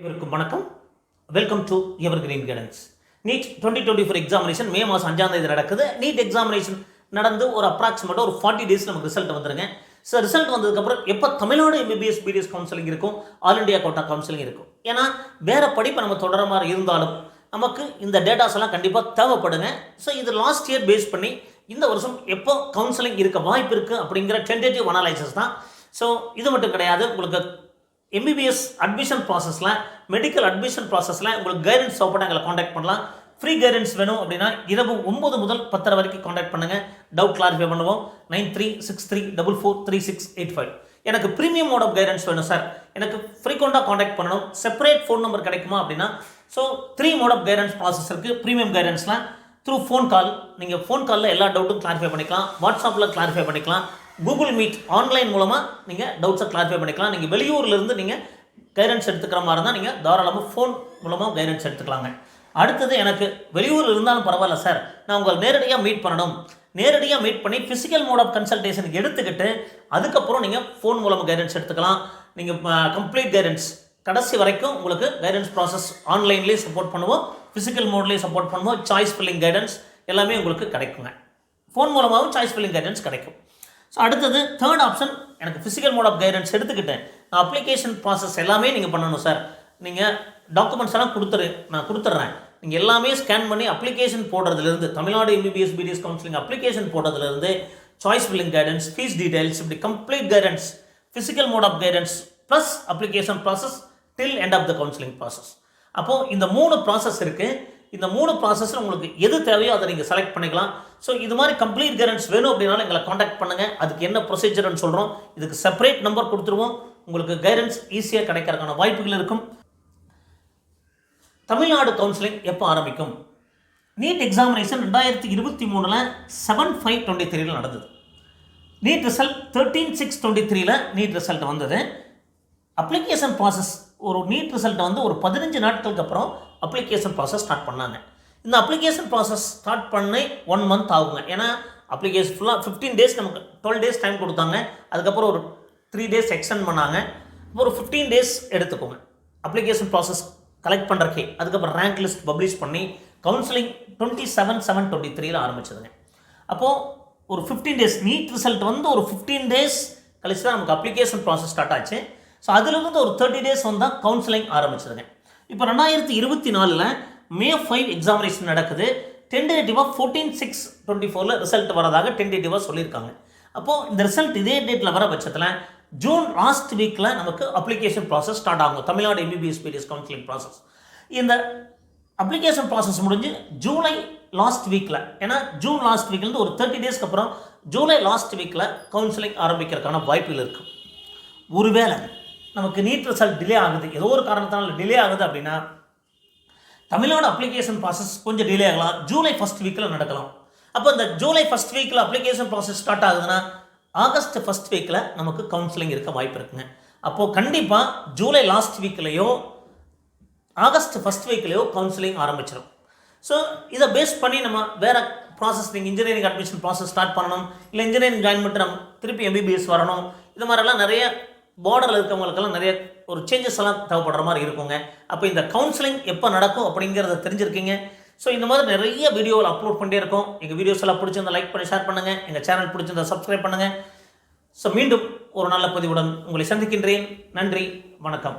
அனைவருக்கும் வணக்கம். Welcome to evergreen guidance NEET twenty twenty four examination மே மாதம் அஞ்சாம் தேதி நடக்குது. நீட் எக்ஸாமினேஷன் நடந்து ஒரு அப்ராக்சிமேட்டாக ஒரு ஃபார்ட்டி டேஸ் நமக்கு ரிசல்ட் வந்துருங்க. ஸோ ரிசல்ட் வந்ததுக்கப்புறம் எப்போ தமிழ்நாடு எம்பிபிஎஸ் பிடிஎஸ் கவுன்சிலிங் இருக்கும்? ஆல் இண்டியா கோட்டா கவுன்சிலிங் இருக்கும். ஏன்னா வேறு படிப்பை நம்ம தொடர மாதிரி இருந்தாலும் நமக்கு இந்த டேட்டாஸ் எல்லாம் கண்டிப்பாக தேவைப்படுங்க. ஸோ இது லாஸ்ட் இயர் பேஸ் பண்ணி இந்த வருஷம் எப்போ கவுன்சிலிங் இருக்க வாய்ப்பு இருக்குது அப்படிங்கிற டென்டேட்டிவ் அனாலிசிஸ் தான். ஸோ இது மட்டும் கிடையாது. உங்களுக்கு எம்பிபிஎஸ் அட்மிஷன் ப்ராசஸில் மெடிக்கல் அட்மிஷன் ப்ராசஸில் உங்களுக்கு கைடன்ஸ் தேவைப்பட எங்களை காண்டாக்ட் பண்ணலாம். ஃப்ரீ கைடன்ஸ் வேணும் அப்படின்னா இரவு ஒம்பது முதல் பத்தரை வரைக்கும் காண்டாக்ட் பண்ணுங்கள் டவுட் கிளாரிஃபை பண்ணுவோம். Nine three six three double four three six eight five. எனக்கு ப்ரீமியம் மோட் ஆஃப் கைடன்ஸ் வேணும் சார் எனக்கு ஃப்ரீக்வெண்ட்டாக காண்டாக்ட் பண்ணணும். செப்பரேட் ஃபோன் நம்பர் கிடைக்குமா அப்படின்னா so three mode of guidance process இருக்குது ப்ரீமியம் கைடன்ஸில் த்ரூ ஃபோன் கால் நீங்கள் ஃபோன் காலில் எல்லா டவுட்டும் கிளாரிஃபை பண்ணிக்கலாம். வாட்ஸ்அப்பில் கிளாரிஃபை பண்ணிக்கலாம். கூகுள் மீட் ஆன்லைன் மூலமாக நீங்கள் டவுட்ஸை கிளாரிஃபை பண்ணிக்கலாம். நீங்கள் வெளியூர்லேருந்து நீங்கள் கைடன்ஸ் எடுத்துக்கிற மாதிரி இருந்தால் நீங்கள் தாராளமாக ஃபோன் மூலமாக கைடன்ஸ் எடுத்துக்கலாங்க. அடுத்தது எனக்கு வெளியூர் இருந்தாலும் பரவாயில்ல சார் நான் உங்களை நேரடியாக மீட் பண்ணணும். நேரடியாக மீட் பண்ணி ஃபிசிக்கல் மோட் ஆஃப் கன்சல்டேஷனுக்கு எடுத்துக்கிட்டு அதுக்கப்புறம் நீங்கள் ஃபோன் மூலமாக கைடன்ஸ் எடுத்துக்கலாம். நீங்கள் கம்ப்ளீட் கைடன்ஸ் கடைசி வரைக்கும் உங்களுக்கு கைடன்ஸ் ப்ராசஸ் ஆன்லைன்லேயே சப்போர்ட் பண்ணுவோம். ஃபிசிக்கல் மோட்லேயே சப்போர்ட் பண்ணுவோம். சாய்ஸ் ஃபில்லிங் கைடன்ஸ் எல்லாமே உங்களுக்கு கிடைக்குங்க. ஃபோன் மூலமாகவும் சாய்ஸ் ஃபில்லிங் கைடன்ஸ் கிடைக்கும். ஸோ அடுத்தது தேர்ட் ஆப்ஷன் எனக்கு ஃபிசிக்கல் மோட் ஆஃப் கைடன்ஸ் எடுத்துக்கிட்டேன். நான் அப்ளிகேஷன் ப்ராசஸ் எல்லாமே நீங்கள் பண்ணணும் சார் நீங்கள் டாக்குமெண்ட்ஸ் எல்லாம் கொடுத்துரு நான் கொடுத்துட்றேன் நீங்கள் எல்லாமே ஸ்கேன் பண்ணி application போடுறதுலேருந்து Tamil Nadu MBBS BDS counselling application போடுறதுலேருந்து choice filling guidance fees details இப்படி complete guidance physical mode of guidance plus application process till end of the counselling process அப்போது இந்த மூணு ப்ராசஸ் இருக்குது இந்த மூணு ப்ராசஸில் உங்களுக்கு எது தேவையோ அதை நீங்கள் செலக்ட் பண்ணிக்கலாம். ஸோ இது மாதிரி கம்ப்ளீட் கைடன்ஸ் வேணும் அப்படின்னாலும் எங்களை காண்டாக்ட் பண்ணுங்கள் அதுக்கு என்ன ப்ரொசீஜர்னு சொல்கிறோம் இதுக்கு செப்பரேட் நம்பர் கொடுத்துருவோம். உங்களுக்கு கைடன்ஸ் ஈஸியாக கிடைக்கிறதுக்கான வாய்ப்புகள் இருக்கும். தமிழ்நாடு கவுன்சிலிங் எப்போ ஆரம்பிக்கும்? நீட் எக்ஸாமினேஷன் ரெண்டாயிரத்தி இருபத்தி மூணில் செவன் ஃபைவ் டுவெண்ட்டி த்ரீல நடந்தது. NEET result thirteen six twenty த்ரீல நீட் ரிசல்ட் வந்தது. அப்ளிகேஷன் ப்ராசஸ் ஒரு நீட் ரிசல்ட்டை வந்து ஒரு பதினஞ்சு நாட்களுக்கு அப்புறம் அப்ளிகேஷன் ப்ராசஸ் ஸ்டார்ட் பண்ணாங்க. இந்த அப்ளிகேஷன் ப்ராசஸ் ஸ்டார்ட் பண்ணி ஒன் மந்த் ஆகுங்க. ஏன்னா அப்ளிகேஷன் ஃபுல்லாக ஃபிஃப்டீன் டேஸ் நமக்கு டுவெல் டேஸ் டைம் கொடுத்தாங்க. அதுக்கப்புறம் ஒரு த்ரீ டேஸ் எக்ஸ்டெண்ட் பண்ணாங்க. இப்போ ஒரு ஃபிஃப்டீன் டேஸ் எடுத்துக்கோங்க. அப்ளிகேஷன் ப்ராசஸ் கலெக்ட் பண்ணுறக்கே அதுக்கப்புறம் ரேங்க் லிஸ்ட் பப்ளிஷ் பண்ணி counselling twenty seven seven twenty த்ரீல ஆரம்பிச்சதுங்க. அப்போது ஒரு ஃபிஃப்டீன் டேஸ் நீட் ரிசல்ட் வந்து ஒரு ஃபிஃப்டீன் டேஸ் கழிச்சு தான் நமக்கு அப்ளிகேஷன் ப்ராசஸ் ஸ்டார்ட் ஆச்சு. ஸோ அதுலேருந்து ஒரு தேர்ட்டி டேஸ் வந்தால் கவுன்சிலிங் ஆரம்பிச்சிருக்கேன். இப்போ ரெண்டாயிரத்தி இருபத்தி நாலில் மே ஃபைவ் எக்ஸாமினேஷன் நடக்குது. டென்டேட்டிவாக ஃபோர்டீன் சிக்ஸ் டுவெண்ட்டி ஃபோரில் ரிசல்ட் வரதாக டென்டேட்டிவாக சொல்லியிருக்காங்க. அப்போது இந்த ரிசல்ட் இதே டேட்டில் வர பட்சத்தில் ஜூன் லாஸ்ட் வீக்கில் நமக்கு அப்ளிகேஷன் ப்ராசஸ் ஸ்டார்ட் ஆகும். Tamil Nadu MBBS BDS counselling process இந்த அப்ளிகேஷன் ப்ராசஸ் முடிஞ்சு ஜூலை லாஸ்ட் வீக்கில் ஏன்னா ஜூன் லாஸ்ட் வீக்லேருந்து ஒரு தேர்ட்டி டேஸ்க்கு அப்புறம் ஜூலை லாஸ்ட் வீக்கில் கவுன்சிலிங் ஆரம்பிக்கிறதுக்கான வாய்ப்புகள் இருக்குது ஒருவேளை நமக்கு நீட் ரிசல்ட் டிலே ஆகுது. ஏதோ ஒரு காரணத்தினால டிலே ஆகுது அப்படின்னா தமிழ்நாடு அப்ளிகேஷன் ப்ராசஸ் கொஞ்சம் டிலே ஆகலாம். ஜூலை ஃபஸ்ட் வீக்கில் நடக்கலாம். அப்போ இந்த ஜூலை ஃபஸ்ட் வீக்கில் அப்ளிகேஷன் ப்ராசஸ் ஸ்டார்ட் ஆகுதுன்னா ஆகஸ்ட் ஃபஸ்ட் வீக்கில் நமக்கு கவுன்சிலிங் இருக்க வாய்ப்பு இருக்குங்க. அப்போது கண்டிப்பாக ஜூலை லாஸ்ட் வீக்லேயோ ஆகஸ்ட் ஃபஸ்ட் வீக்லேயோ கவுன்சிலிங் ஆரம்பிச்சிடும் ஸோ இதை பேஸ் பண்ணி நம்ம வேறு ப்ராசஸ் நீங்கள் இன்ஜினியரிங் அட்மிஷன் ப்ராசஸ் ஸ்டார்ட் பண்ணணும். இல்லை இன்ஜினியரிங் ஜாயின் பண்ணிட்டு நம்ம திருப்பி எம்பிபிஎஸ் வரணும். இது மாதிரிலாம் நிறைய பார்டரில் இருக்கவங்களுக்கெல்லாம் நிறைய ஒரு சேஞ்சஸ் எல்லாம் தேவைப்படுற மாதிரி இருக்குங்க. அப்போ இந்த கவுன்சிலிங் எப்போ நடக்கும் அப்படிங்கிறத தெரிஞ்சிருக்கீங்க. ஸோ இந்த மாதிரி நிறைய வீடியோவில் அப்லோட் பண்ணிட்டே இருக்கோம். எங்கள் வீடியோஸ் எல்லாம் பிடிச்சிருந்தா லைக் பண்ணி ஷேர் பண்ணுங்கள் எங்கள் சேனல் பிடிச்சிருந்தா சப்ஸ்கிரைப் பண்ணுங்கள் ஸோ மீண்டும் ஒரு நல்ல பதிவுடன் உங்களை சந்திக்கின்றேன். நன்றி. வணக்கம்.